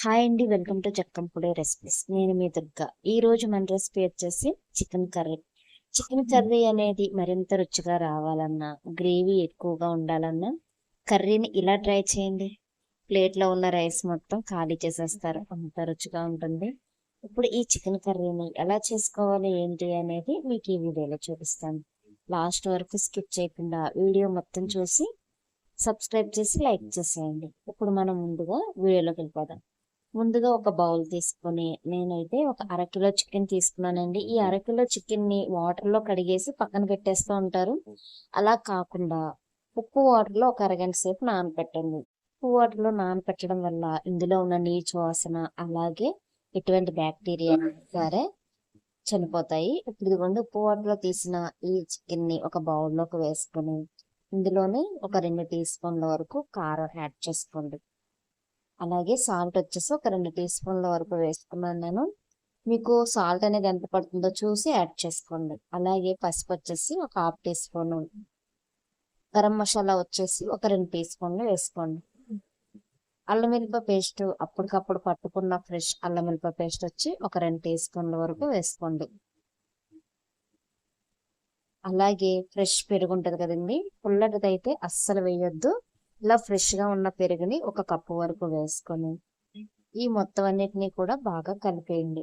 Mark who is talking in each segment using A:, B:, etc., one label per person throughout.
A: Hi అండి welcome to జక్కంపుడే recipes. నేను మీ దుర్గా. ఈ రోజు మన రెసిపీ వచ్చేసి చికెన్ కర్రీ. చికెన్ కర్రీ అనేది మరింత రుచిగా రావాలన్నా గ్రేవీ ఎక్కువగా ఉండాలన్నా కర్రీని ఇలా ట్రై చేయండి. ప్లేట్లో ఉన్న రైస్ మొత్తం ఖాళీ చేసేస్తారు అంత రుచిగా ఉంటుంది. ఇప్పుడు ఈ చికెన్ కర్రీని ఎలా చేసుకోవాలి ఏంటి అనేది మీకు ఈ వీడియోలో చూపిస్తాను. లాస్ట్ వరకు స్కిప్ చేయకుండా వీడియో మొత్తం చూసి సబ్స్క్రైబ్ చేసి లైక్ చేసేయండి. ఇప్పుడు మనం ముందుగా వీడియోలోకి వెళ్ళిపోదాం. ముందుగా ఒక బౌల్ తీసుకొని నేనైతే ఒక అరకిలో చికెన్ తీసుకున్నానండి. ఈ అరకిలో చికెన్ని వాటర్లో కడిగేసి పక్కన పెట్టేస్తూ ఉంటారు. అలా కాకుండా ఉప్పు వాటర్లో ఒక అరగంట సేపు నానపెట్టండి. ఉప్పు వాటర్లో నానపెట్టడం వల్ల ఇందులో ఉన్న నీచు వాసన అలాగే ఎటువంటి బ్యాక్టీరియా సరే చనిపోతాయి. ఇప్పుడు ఇదిగోండి ఉప్పు వాటర్లో తీసిన ఈ చికెన్ని ఒక బౌల్లోకి వేసుకొని ఇందులోనే ఒక రెండు టీ స్పూన్ల వరకు కారం యాడ్ చేసుకోండి. అలాగే సాల్ట్ వచ్చేసి ఒక రెండు టీ స్పూన్ల వరకు వేసుకున్నాను నేను. మీకు సాల్ట్ అనేది ఎంత పడుతుందో చూసి యాడ్ చేసుకోండి. అలాగే పసుపు వచ్చేసి ఒక half teaspoon garam masala వచ్చేసి ఒక రెండు టీ స్పూన్లు వేసుకోండి. అల్లం వెల్లిపాయ పేస్ట్ అప్పటికప్పుడు పట్టుకున్న ఫ్రెష్ అల్లం వెల్లిపాయ పేస్ట్ వచ్చి ఒక రెండు టీ స్పూన్ల వరకు వేసుకోండి. అలాగే ఫ్రెష్ పెరుగు ఉంటుంది కదండి పుల్లటిదైతే అస్సలు వేయొద్దు. ఇలా ఫ్రెష్గా ఉన్న పెరుగుని ఒక కప్పు వరకు వేసుకొని ఈ మొత్తం అన్నిటిని కూడా బాగా కలిపేయండి.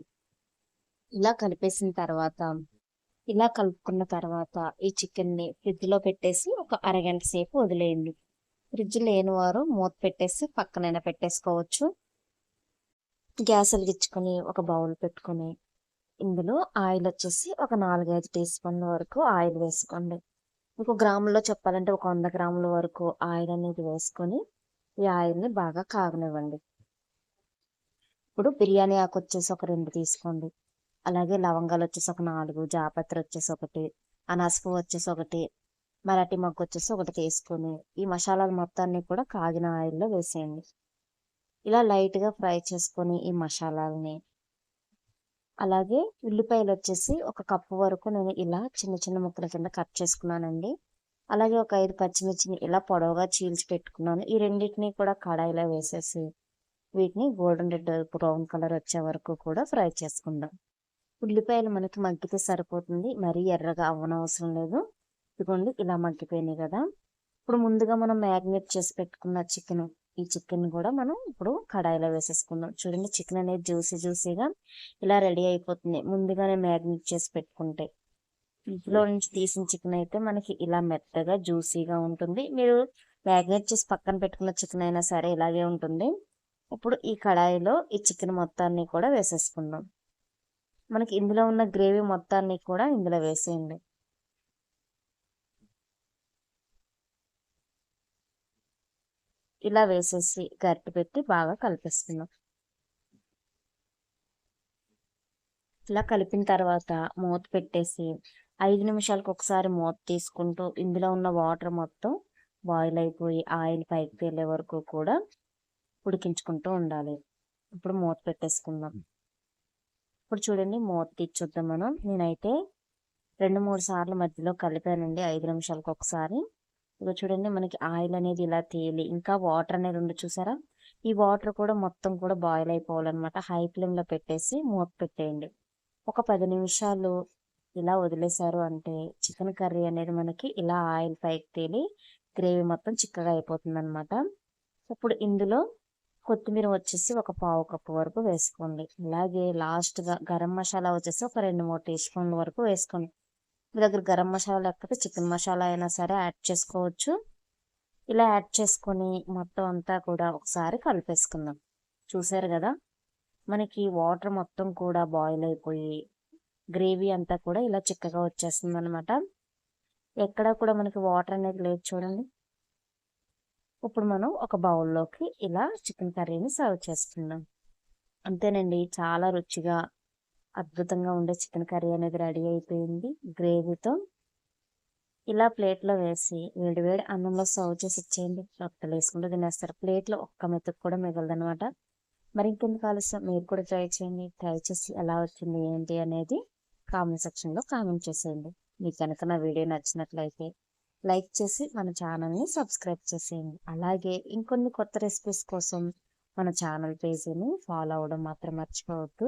A: ఇలా కలిపేసిన తర్వాత ఇలా కలుపుకున్న తర్వాత ఈ చికెన్ని ఫ్రిడ్జ్లో పెట్టేసి ఒక అరగంట సేపు వదిలేయండి. ఫ్రిడ్జ్ లేని వారు మూత పెట్టేసి పక్కనైనా పెట్టేసుకోవచ్చు. గ్యాస్ వెలిగించుకొని ఒక బౌల్ పెట్టుకొని ఇందులో ఆయిల్ వచ్చేసి ఒక నాలుగైదు టీ స్పూన్ల వరకు ఆయిల్ వేసుకోండి. ఇంకో గ్రాములో చెప్పాలంటే ఒక వంద గ్రాముల వరకు ఆయిల్ అనేది వేసుకొని ఈ ఆయిల్ని బాగా కాగనివ్వండి. ఇప్పుడు బిర్యానీ ఆకు వచ్చేసి ఒక రెండు తీసుకోండి. అలాగే లవంగాలు వచ్చేసి ఒక నాలుగు జాపత్రి వచ్చేసి ఒకటి అనసపు వచ్చేసి ఒకటి మరాఠీ మొగ్గు వచ్చేసి ఒకటి తీసుకొని ఈ మసాలాలు మొత్తాన్ని కూడా కాగిన ఆయిల్లో వేసేయండి. ఇలా లైట్గా ఫ్రై చేసుకొని ఈ మసాలాలని అలాగే ఉల్లిపాయలు వచ్చేసి ఒక కప్పు వరకు నేను ఇలా చిన్న చిన్న ముక్కల కింద కట్ చేసుకున్నానండి. అలాగే ఒక ఐదు పచ్చిమిర్చిని ఇలా పొడవుగా చీల్చి పెట్టుకున్నాను. ఈ రెండింటిని కూడా కడాయిలో వేసేసి వీటిని గోల్డెన్ రెడ్ బ్రౌన్ కలర్ వచ్చే వరకు కూడా ఫ్రై చేసుకుందాం. ఉల్లిపాయలు మనకి మగ్గితే సరిపోతుంది. మరీ ఎర్రగా అవ్వనవసరం లేదు. ఇదిగోండి ఇలా మగ్గిపోయినాయి కదా. ఇప్పుడు ముందుగా మనం మ్యాగ్నేట్ చేసి పెట్టుకున్న చికెన్ ఈ చికెన్ కూడా మనం ఇప్పుడు కడాయిలో వేసేసుకుందాం. చూడండి చికెన్ అనేది జ్యూసీ జ్యూసీగా ఇలా రెడీ అయిపోతుంది. ముందుగానే మ్యాగ్నేట్ చేసి పెట్టుకుంటే. ఇంట్లో నుంచి తీసిన చికెన్ అయితే మనకి ఇలా మెత్తగా జ్యూసీగా ఉంటుంది. మీరు మ్యాగ్నేట్ చేసి పక్కన పెట్టుకున్న చికెన్ అయినా సరే ఇలాగే ఉంటుంది. ఇప్పుడు ఈ కడాయిలో ఈ చికెన్ మొత్తాన్ని కూడా వేసేసుకుందాం. మనకి ఇందులో ఉన్న గ్రేవీ మొత్తాన్ని కూడా ఇందులో వేసేయండి. ఇలా వేసేసి గరిటె పెట్టి బాగా కలిపేస్తున్నాం ఇలా కలిపిన తర్వాత మూత పెట్టేసి ఐదు నిమిషాలకు ఒకసారి మూత తీసుకుంటూ ఇందులో ఉన్న వాటర్ మొత్తం బాయిల్ అయిపోయి ఆయిల్ పైకి తేలే వరకు కూడా ఉడికించుకుంటూ ఉండాలి. ఇప్పుడు మూత పెట్టేసుకుందాం. ఇప్పుడు చూడండి మూత తీర్చుద్దాం మనం. నేనైతే రెండు మూడు సార్లు మధ్యలో కలిపానండి. ఐదు నిమిషాలకు ఒకసారి ఇక చూడండి మనకి ఆయిల్ అనేది ఇలా తేలి ఇంకా వాటర్ అనేది ఉండి చూసారా? ఈ వాటర్ కూడా మొత్తం కూడా బాయిల్ అయిపోవాలన్నమాట. హై ఫ్లేమ్లో పెట్టేసి మూత పెట్టేయండి. ఒక పది నిమిషాలు ఇలా వదిలేశారు అంటే చికెన్ కర్రీ అనేది మనకి ఇలా ఆయిల్ పైకి తేలి గ్రేవీ మొత్తం చిక్కగా అయిపోతుంది అనమాట ఇప్పుడు ఇందులో కొత్తిమీర వచ్చేసి ఒక పావు కప్పు వరకు వేసుకోండి. అలాగే లాస్ట్గా గరం మసాలా వచ్చేసి ఒక రెండు మూడు టీ స్పూన్ల వరకు వేసుకోండి. మీ దగ్గర గరం మసాలా లేకపోతే చికెన్ మసాలా అయినా సరే యాడ్ చేసుకోవచ్చు. ఇలా యాడ్ చేసుకొని మొత్తం అంతా కూడా ఒకసారి కలిపేసుకుందాం. చూసారు కదా? మనకి వాటర్ మొత్తం కూడా బాయిల్ అయిపోయి గ్రేవీ అంతా కూడా ఇలా చిక్కగా వచ్చేస్తుంది అనమాట ఎక్కడ కూడా మనకి వాటర్ అనేది లేదు చూడండి. ఇప్పుడు మనం ఒక బౌల్లోకి ఇలా చికెన్ కర్రీని సర్వ్ చేసుకుందాం. అంతేనండి చాలా రుచిగా అద్భుతంగా ఉండే చికెన్ కర్రీ అనేది రెడీ అయిపోయింది. గ్రేవీతో ఇలా ప్లేట్లో వేసి వేడివేడి అన్నంలో సర్వ్ చేసి ఇచ్చేయండి. రొట్టెలు వేసుకుంటూ తినేస్తారు. ప్లేట్లో ఒక్క మెతుకు కూడా మిగలదనమాట మరి ఇంకెందుకు ఆలస్యం? మీరు కూడా ట్రై చేయండి. ట్రై చేసి ఎలా వచ్చింది ఏంటి అనేది కామెంట్ సెక్షన్లో కామెంట్ చేసేయండి. మీకు కనుక నా వీడియో నచ్చినట్లయితే లైక్ చేసి మన ఛానల్ని సబ్స్క్రైబ్ చేసేయండి. అలాగే ఇంకొన్ని కొత్త రెసిపీస్ కోసం మన ఛానల్ పేజీని ఫాలో అవ్వడం మాత్రం మర్చిపోవద్దు.